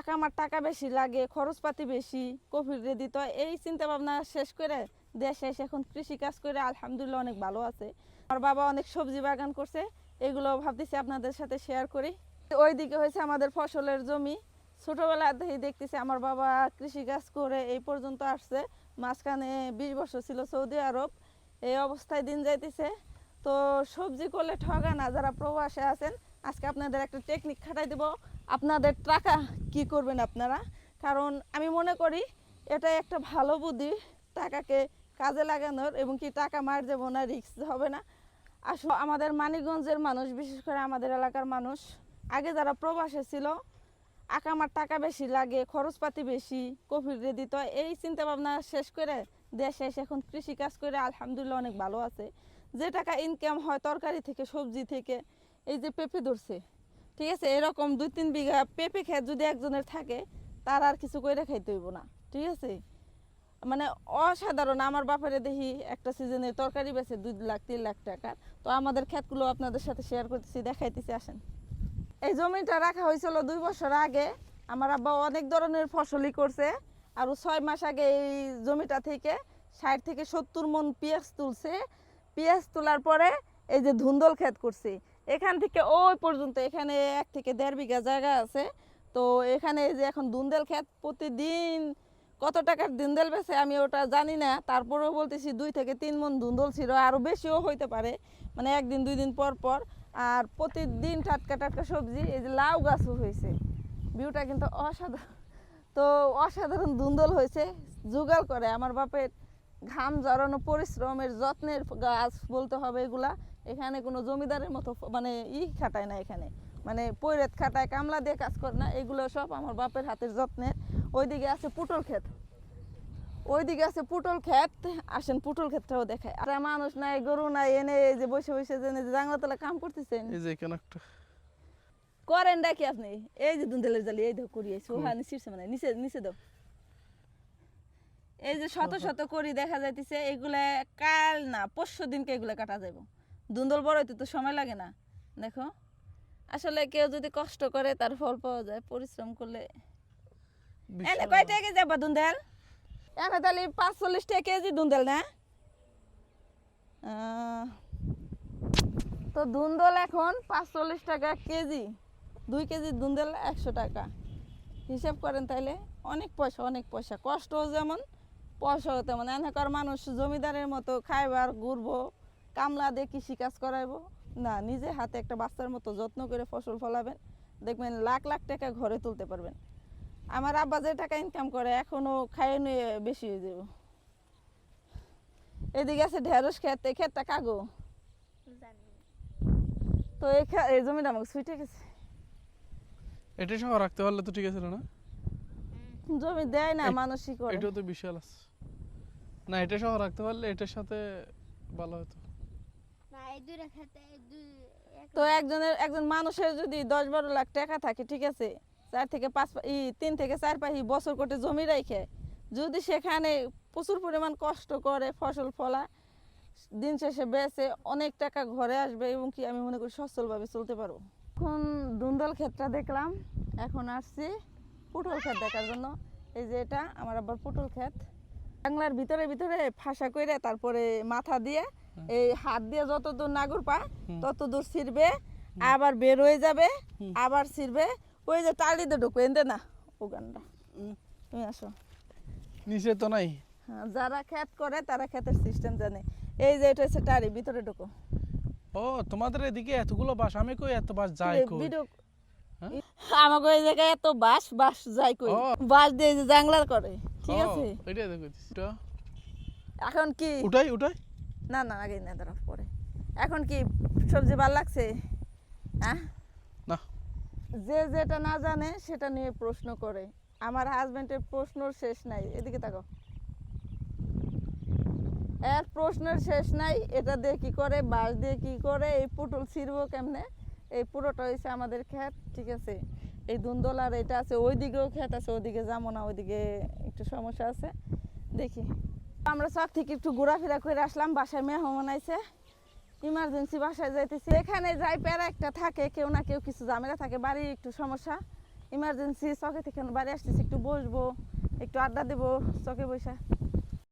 আকামার টাকা বেশি লাগে, খরচপাতি বেশি কোভিড রেডি তো এই চিন্তা ভাবনা শেষ করে দেশে এসে এখন কৃষি কাজ করে আলহামদুলিল্লাহ অনেক ভালো আছে। আমার বাবা অনেক সবজি বাগান করছে এগুলো ভাবতেছি আপনাদের সাথে শেয়ার করি। ওইদিকে হয়েছে আমাদের ফসলের জমি। ছোটবেলা থেকে দেখতেছি আমার বাবা কৃষি কাজ করে এই পর্যন্ত আসছে, মাঝখানে বিশ বছর ছিল সৌদি আরব। এই অবস্থায় দিন যাইতেছে। তো সবজি করলে ঠগা না, যারা প্রবাসে আছেন, আজকে আপনাদের একটা টেকনিক খাটাই দেব। আপনাদের টাকা কি করবেন আপনারা? কারণ আমি মনে করি এটা একটা ভালো বুদ্ধি টাকাকে কাজে লাগানোর এবং কি টাকা মার যাব না, রিস্ক হবে না। আসলে আমাদের মানিকগঞ্জের মানুষ, বিশেষ করে আমাদের এলাকার মানুষ, আগে যারা প্রবাসে ছিল, আকামার টাকা বেশি লাগে, খরচপাতি বেশি কোভিড রেডি তো এই চিন্তা ভাবনা শেষ করে দেশে এসে এখন কৃষি কাজ করে আলহামদুলিল্লাহ অনেক ভালো আছে। যে টাকা ইনকাম হয় তরকারি থেকে, সবজি থেকে, এই যে পেঁপে ধরছে ঠিক আছে? এরকম দুই তিন বিঘা পেঁপে খেত যদি একজনের থাকে, তার আর কিছু করে খাইতে হইব না। ঠিক আছে? মানে অসাধারণ। আমার বাপেরে দেখি একটা সিজনে তরকারি বেছে দুই লাখ, তিন লাখ টাকার তো আমাদের ক্ষেতগুলো আপনাদের সাথে শেয়ার করতেছি, দেখাইতেছি, আসেন। এই জমিটা রাখা হয়েছিল দুই বছর আগে। আমার আব্বা অনেক ধরনের ফসলই করছে। আর ছয় মাস আগে এই জমিটা থেকে ষাট থেকে সত্তর মন পেঁয়াজ তুলছে। পেঁয়াজ তোলার পরে এই যে ধুন্দল ক্ষেত করছে। এখান থেকে ওই পর্যন্ত, এখানে এক থেকে দেড় বিঘা জায়গা আছে। তো এখানে যে এখন দুন্দেল খেত প্রতিদিন কত টাকার ধুন্দল বেছে আমি ওটা জানি না। তারপরেও বলতেছি দুই থেকে তিন মন ধুন্দল ছিল আরও বেশিও হইতে পারে মানে একদিন, দুই দিন পর পর। আর প্রতিদিন টাটকা টাটকা সবজি, এই যে লাউ গাছও হয়েছে ভিউটা কিন্তু অসাধারণ। তো অসাধারণ ধুন্দল হয়েছে জোগাড় করে। আমার বাপের ঘাম জড়ানো পরিশ্রমের যত্নের গাছ বলতে হবে এগুলা। এখানে কোনো জমিদারের মতো মানে ই খাটায় না এখানে। মানে পৈরেত খাটায় কামলা দিয়ে কাজ করে না এগুলো সব আমার বাপের হাতের যত্নের। ওইদিকে আছে পুটল ক্ষেত। ওইদিকে আছে পুটল ক্ষেত। আসেন পুটল ক্ষেতটাও দেখায় আর মানুষ নাই গরু নাই এনে এই যে বসে বসে যে জাংলা তলা কাম করতেছেন। এই যে এখানে একটা। করেন ডাকি আপনি। এই যে দুন্দলের জালি এই দেখো করিয়েছি ওখানে শীর্ষে মানে নিচে নিচে দাও। এই যে শত শত করি দেখা যাইতেছে এগুলা কাল না পরশু দিনকে এগুলা কাটা যাইব। দুন্দল বড় হইতে তো সময় লাগে না। দেখো আসলে কেউ যদি কষ্ট করে তার ফল পাওয়া যায় পরিশ্রম করলে। এনে কয় টাকা কেজি যাবা দুন্দল? এনে তাহলে পাঁচচল্লিশ টাকা কেজি দুন্দল না? তো দুন্দল এখন পাঁচচল্লিশ টাকা কেজি। দুই কেজি দুন্দল একশো টাকা। হিসাব করেন তাইলে অনেক পয়সা অনেক পয়সা। কষ্টও যেমন পয়সাও তেমন। এনেকার মানুষ জমিদারের মতো খাইবার ঘুরবো কামলা দিয়ে কৃষিকাজ করাইবো। না নিজে হাতে একটা বাচ্চার মতো যত্ন করে ফসল ফলাবেন। দেখবেন লাখ লাখ টাকা ঘরে তুলতে পারবেন। আমার আব্বা যে টাকা ইনকাম করে এখনও খাইয়ে নিয়ে বেশি হয়ে যাব এদিকে আছে ঢেঁড়স ক্ষেত এই ক্ষেতটা কাগো? তো এই খে- এই জমিটা আমাকে ছুটে গেছে। এটা সহ রাখতে পারলে তো ঠিক আছে না? জমি দেয় না মানুষই করে। এটাও তো বিশাল আছে। না এটা সহ রাখতে পারলে এটার সাথে ভালো হতো না এই দুইটা খেতে এই দুই এক- তো একজনের একজন মানুষের যদি দশ বারো লাখ টাকা থাকে ঠিক আছে চার থেকে পাঁচ ই তিন থেকে চার পাহি বছর কোটে জমি রেখে যদি সেখানে প্রচুর পরিমাণ কষ্ট করে ফসল ফলা দিন শেষে বেচে অনেক টাকা ঘরে আসবে এবং কি আমি মনে করি সচ্ছলভাবে চলতে পারব। এখন দুন্দল ক্ষেতটা দেখলাম এখন আসছি পুটল ক্ষেত দেখার জন্য। এই যে এটা আমার আবার পুটল ক্ষেত। বাংলার ভিতরে ভিতরে ফাঁসা করে তারপরে মাথা দিয়ে এই হাত দিয়ে যত দূর নাগর পায় হুম। তত দূর ছিড়বে আবার বের হয়ে যাবে আবার ছিড়বে। ওই যে টালি দিয়ে ঢুকবে এনতে না ও গানটা তুমি আসো। নিচে তো নাই। হ্যাঁ, যারা ক্ষেত করে তারা ক্ষেতের সিস্টেম জানে। এই যে এটা হচ্ছে টালি ভিতরে ঢুকো। ও তোমাদের এদিকে এতগুলো বাস আমি কই এত বাস যাই কই? হ্যাঁ? আমাকে ওই জায়গায় এত বাস বাস যাই কই। বাস দিয়ে জাংলার করে ঠিক আছে? এটাই দেখো এখন কি? উঠাই উঠাই। না না আগে না দাঁড়া পরে। এখন কি সবজি ভালো লাগছে? হ্যাঁ? না। যে যেটা না জানে সেটা নিয়ে প্রশ্ন করে। আমার হাজবেন্ডের প্রশ্নর শেষ নাই। এদিকে তাকো এর প্রশ্নের শেষ নাই। এটা দিয়ে কি করে বাঁশ দিয়ে কি করে এই পুটুল ছিড়বো কেমনে? এই পুরোটা হয়েছে আমাদের ক্ষেত ঠিক আছে? এই দুন্দল আর এটা আছে ওই দিকেও ক্ষেত আছে ওইদিকে যাব না ওইদিকে একটু সমস্যা আছে। দেখি। আমরা সব থেকে একটু ঘোরাফেরা করে আসলাম, বাসায় মেহমান আইছে ইমার্জেন্সি বাসায় যাইতেছি। এখানে যাই প্যারা একটা থাকে, কেউ না কেউ কিছু ঝামেলা থাকে, বাড়ির একটু সমস্যা। ইমার্জেন্সি চকে থেকে বাড়ি আসতেছি, একটু বসবো, একটু আড্ডা দেবো, চকে বসে।